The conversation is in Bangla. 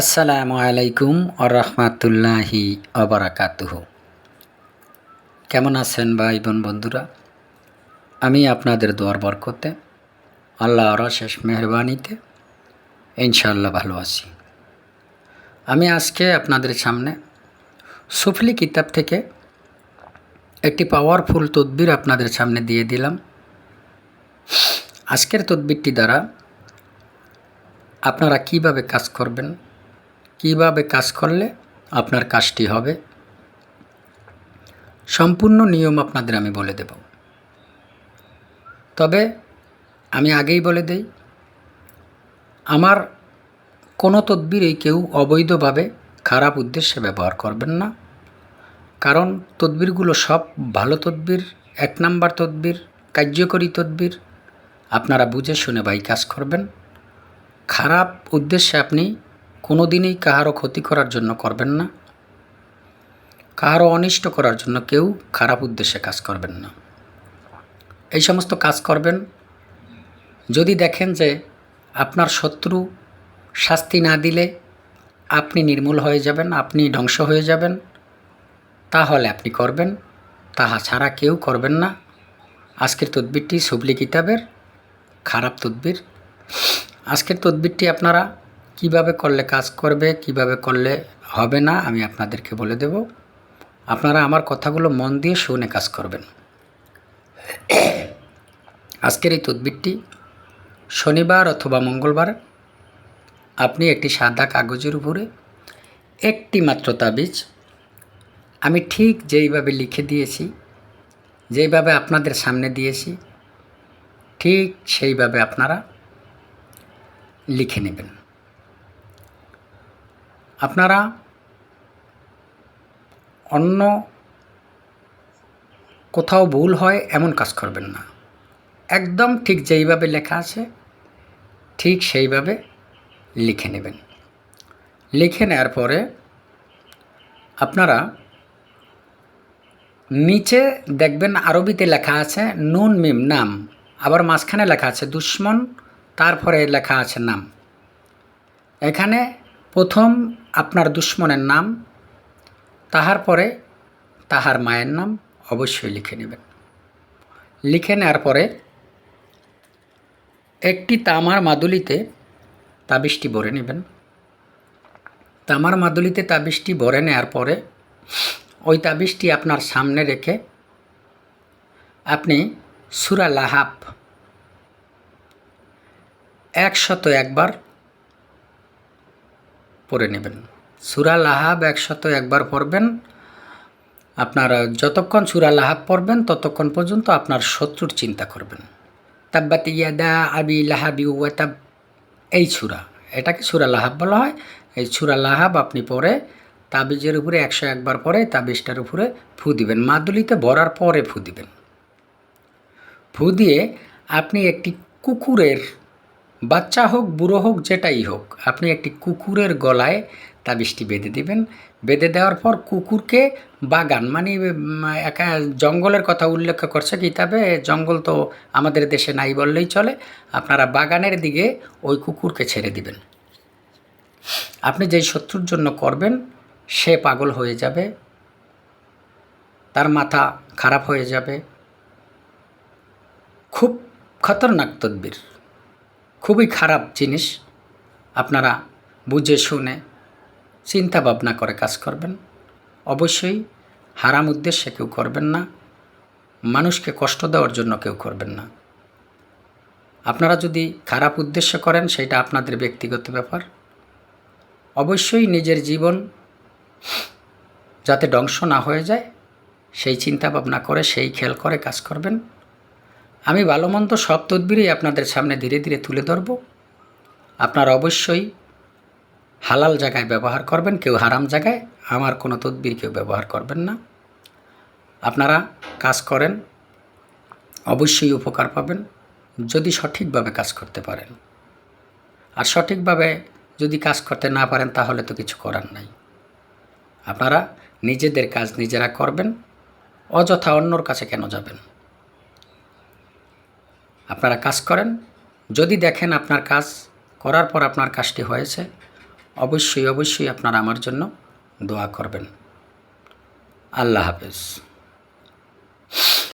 আসসালামু আলাইকুম আরহামাতুল্লাহি অবরাকাতুহ কেমন আছেন ভাই বোন বন্ধুরা? আমি আপনাদের দোয়ার বরকতে, আল্লাহর শেষ মেহরবানিতে ইনশাআল্লাহ ভালো আছি। আমি আজকে আপনাদের সামনে সুফলি কিতাব থেকে একটি পাওয়ারফুল তদবির আপনাদের সামনে দিয়ে দিলাম। আজকের তদবিরটি দ্বারা আপনারা কীভাবে কাজ করবেন কীভাবে কাজ করলে আপনার কাজটি হবে? সম্পূর্ণ নিয়ম আপনাদের আমি বলে দেব। তবে আমি আগেই বলে দেই, আমার কোনো তদবিরই কেউ অবৈধভাবে খারাপ উদ্দেশ্যে ব্যবহার করবেন না। কারণ তদবিরগুলো সব ভালো তদবির, এক নাম্বার তদবির, কার্যকরী তদবির। আপনারা বুঝে শুনে ভাই কাজ করবেন। খারাপ উদ্দেশ্যে আপনি কোনো দিনই কাহারও ক্ষতি করার জন্য করবেন না। কাহারও অনিষ্ট করার জন্য কেউ খারাপ উদ্দেশ্যে কাজ করবেন না। এই সমস্ত কাজ করবেন যদি দেখেন যে আপনার শত্রু শাস্তি না দিলে আপনি নির্মূল হয়ে যাবেন, আপনি ধ্বংস হয়ে যাবেন, তাহলে আপনি করবেন, তাহা ছাড়া কেউ করবেন না। আজকের তদবিরটি সুবলি কিতাবের, খারাপ তদবির। আজকের তদবিরটি আপনারা কীভাবে করলে কাজ করবে, কীভাবে করলে হবে না, আমি আপনাদেরকে বলে দেব। আপনারা আমার কথাগুলো মন দিয়ে শুনে কাজ করবেন। আজকের এই তদবিরটি শনিবার অথবা মঙ্গলবার, আপনি একটি সাদা কাগজের উপরে একটি মাত্র তাবিজ, আমি ঠিক যেইভাবে লিখে দিয়েছি, যেইভাবে আপনাদের সামনে দিয়েছি, ঠিক সেইভাবে আপনারা লিখে নেবেন। আপনারা অন্য কোথাও ভুল হয়, এমন কাজ করবেন না। একদম ঠিক যেইভাবে লেখা আছে, ঠিক সেইভাবে লিখে নেবেন। লিখে নেওয়ার পরে আপনারা নিচে দেখবেন আরবিতে লেখা আছে নুন মিম, নাম। আবার মাঝখানে লেখা আছে দুশ্মন, তারপরে লেখা আছে নাম। এখানে প্রথম আপনার দুশ্মনের নাম, তাহার পরে তাহার মায়ের নাম অবশ্যই লিখে নেবেন। লিখে নেওয়ার পরে একটি তামার মাদুলিতে তাবিজটি ভরে নেবেন। তামার মাদুলিতে তাবিজটি ভরে নেওয়ার পরে ওই তাবিজটি আপনার সামনে রেখে আপনি সুরা লাহাব একশত একবার পড়ে নেবেন। সুরা লাহাব একশত একবার পড়বেন। আপনার যতক্ষণ সুরা লাহাব পড়বেন, ততক্ষণ পর্যন্ত আপনার শত্রুর চিন্তা করবেন। তাব্বাতি ইয়াদা আবি লাহাবি ওয়াতাব এই সুরা, এটাকে সুরা লাহাব বলা হয়। এই সুরা লাহাব আপনি পরে তাবিজের উপরে একশো একবার পরে তাবিজটার উপরে ফু দিবেন। মাদুলিতে ভরার পরে ফু দিবেন। ফু দিয়ে আপনি একটি কুকুরের বাচ্চা হোক, বুড়ো হোক, যেটাই হোক, আপনি একটি কুকুরের গলায় তাবিজটি বেঁধে দিবেন। বেঁধে দেওয়ার পর কুকুরকে বাগান মানে একা, জঙ্গলের কথা উল্লেখ করছে কিতাবে, জঙ্গল তো আমাদের দেশে নাই বললেই চলে, আপনারা বাগানের দিকে ওই কুকুরকে ছেড়ে দিবেন। আপনি যেই শত্রুর জন্য করবেন, সে পাগল হয়ে যাবে, তার মাথা খারাপ হয়ে যাবে। খুব খতরনাক তদ্বির। খুবই খারাপ জিনিস। আপনারা বুঝে শুনে চিন্তা ভাবনা করে কাজ করবেন। অবশ্যই হারাম উদ্দেশ্যে কেউ করবেন না। মানুষকে কষ্ট দেওয়ার জন্য কেউ করবেন না। আপনারা যদি খারাপ উদ্দেশ্য করেন, সেটা আপনাদের ব্যক্তিগত ব্যাপার। অবশ্যই নিজের জীবন যাতে ধ্বংস না হয়ে যায়, সেই চিন্তা ভাবনা করে, সেই খেয়াল করে কাজ করবেন। আমি ভালো মন্দ সব তদবিরই আপনাদের সামনে ধীরে ধীরে তুলে ধরব। আপনারা অবশ্যই হালাল জায়গায় ব্যবহার করবেন, কেউ হারাম জায়গায়। আমার কোনো তদবির কেউ ব্যবহার করবেন না। আপনারা কাজ করেন, অবশ্যই উপকার পাবেন, যদি সঠিকভাবে কাজ করতে পারেন। আর সঠিকভাবে যদি কাজ করতে না পারেন, তাহলে তো কিছু করার নাই। আপনারা নিজেদের কাজ নিজেরা করবেন, অযথা অন্যর কাছে কেন যাবেন? আপনারা কাজ করেন। যদি দেখেন আপনার কাজ করার পর আপনার কাজটি হয়েছে, অবশ্যই অবশ্যই আপনারা আমার জন্য দোয়া করবেন। আল্লাহ হাফেজ।